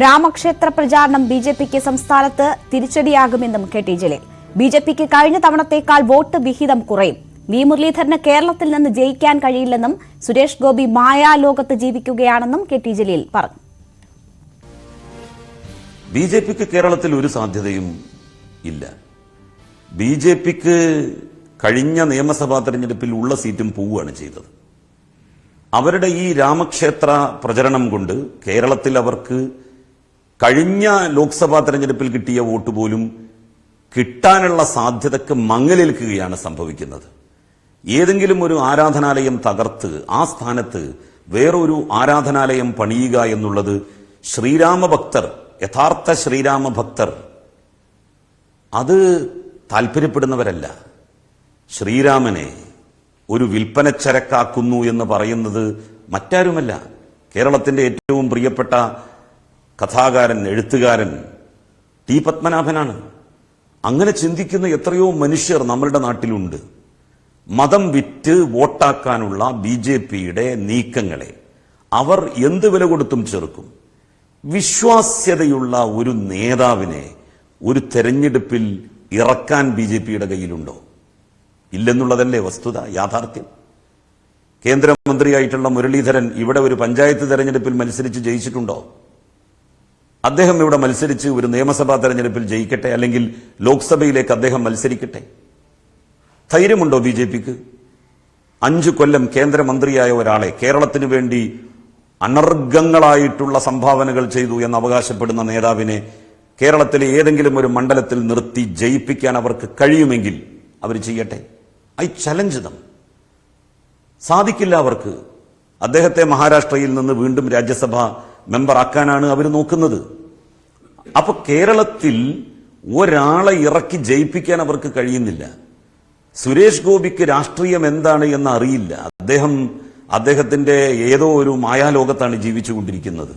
രാമക്ഷേത്ര പ്രചാരണം B J പിക്ക് സംസ്ഥാനത്ത് തിരിച്ചടിയാകുമെന്നും K T Jaleel. B J പിക്ക് കഴിഞ്ഞ തവണത്തേക്കാൾ വോട്ട് വിഹിതം കുറയും. വി മുരളീധരന് കേരളത്തിൽ നിന്ന് ജയിക്കാൻ കഴിയില്ലെന്നും സുരേഷ് ഗോപി മായാലോകത്ത് ജീവിക്കുകയാണെന്നും കെ ടി ജലീൽ പറഞ്ഞു. ബി ജെ പിക്ക് കേരളത്തിൽ ഒരു സാധ്യതയും ഇല്ല. ബി ജെ പിക്ക് കഴിഞ്ഞ നിയമസഭാ തെരഞ്ഞെടുപ്പിൽ ഉള്ള സീറ്റും പോവുകയാണ് ചെയ്തത്. അവരുടെ ഈ രാമക്ഷേത്ര പ്രചരണം കൊണ്ട് കേരളത്തിൽ അവർക്ക് കഴിഞ്ഞ ലോക്സഭാ തെരഞ്ഞെടുപ്പിൽ കിട്ടിയ വോട്ട് പോലും കിട്ടാനുള്ള സാധ്യതക്ക് മങ്ങലേൽക്കുകയാണ് സംഭവിക്കുന്നത്. ഏതെങ്കിലും ഒരു ആരാധനാലയം തകർത്ത് ആ സ്ഥാനത്ത് വേറൊരു ആരാധനാലയം പണിയുക എന്നുള്ളത് ശ്രീരാമഭക്തർ യഥാർത്ഥ ശ്രീരാമഭക്തർ അത് താല്പര്യപ്പെടുന്നവരല്ല ശ്രീരാമനെ ഒരു വിൽപ്പനച്ചരക്കാക്കുന്നു എന്ന് പറയുന്നത് മറ്റാരുമല്ല. കേരളത്തിന്റെ ഏറ്റവും പ്രിയപ്പെട്ട കഥാകാരൻ എഴുത്തുകാരൻ ടി പത്മനാഭനാണ്. അങ്ങനെ ചിന്തിക്കുന്ന എത്രയോ മനുഷ്യർ നമ്മളുടെ നാട്ടിലുണ്ട്. മതം വിറ്റ് വോട്ടാക്കാനുള്ള ബി ജെ പിയുടെ നീക്കങ്ങളെ അവർ എന്ത് വില കൊടുത്തും ചെറുക്കും. വിശ്വാസ്യതയുള്ള ഒരു നേതാവിനെ ഒരു തെരഞ്ഞെടുപ്പിൽ ഇറക്കാൻ ബി ജെ പിയുടെ കയ്യിലുണ്ടോ? ഇല്ലെന്നുള്ളതല്ലേ വസ്തുത യാഥാർത്ഥ്യം? കേന്ദ്രമന്ത്രിയായിട്ടുള്ള മുരളീധരൻ ഇവിടെ ഒരു പഞ്ചായത്ത് തെരഞ്ഞെടുപ്പിൽ മത്സരിച്ച് ജയിച്ചിട്ടുണ്ടോ? അദ്ദേഹം ഇവിടെ മത്സരിച്ച് ഒരു നിയമസഭാ തെരഞ്ഞെടുപ്പിൽ ജയിക്കട്ടെ അല്ലെങ്കിൽ ലോക്സഭയിലേക്ക് അദ്ദേഹം മത്സരിക്കട്ടെ? ധൈര്യമുണ്ടോ ബി ജെ പിക്ക്? അഞ്ചു കൊല്ലം കേന്ദ്രമന്ത്രിയായ ഒരാളെ കേരളത്തിന് വേണ്ടി അനർഘങ്ങളായിട്ടുള്ള സംഭാവനകൾ ചെയ്തു എന്ന് അവകാശപ്പെടുന്ന നേതാവിനെ കേരളത്തിലെ ഏതെങ്കിലും ഒരു മണ്ഡലത്തിൽ നിർത്തി ജയിപ്പിക്കാൻ അവർക്ക് കഴിയുമെങ്കിൽ അവർ ചെയ്യട്ടെ? ഐ ചലഞ്ച് ദം സാധിക്കില്ല അവർക്ക്. അദ്ദേഹത്തെ മഹാരാഷ്ട്രയിൽ നിന്ന് വീണ്ടും രാജ്യസഭ മെമ്പറാക്കാനാണ് അവർ നോക്കുന്നത്. അപ്പൊ കേരളത്തിൽ ഒരാളെ ഇറക്കി ജയിപ്പിക്കാൻ അവർക്ക് കഴിയുന്നില്ല. സുരേഷ് ഗോപിക്ക് രാഷ്ട്രീയം എന്താണ് എന്ന് അറിയില്ല. അദ്ദേഹം അദ്ദേഹത്തിന്റെ ഏതോ ഒരു മായാലോകത്താണ് ജീവിച്ചുകൊണ്ടിരിക്കുന്നത്.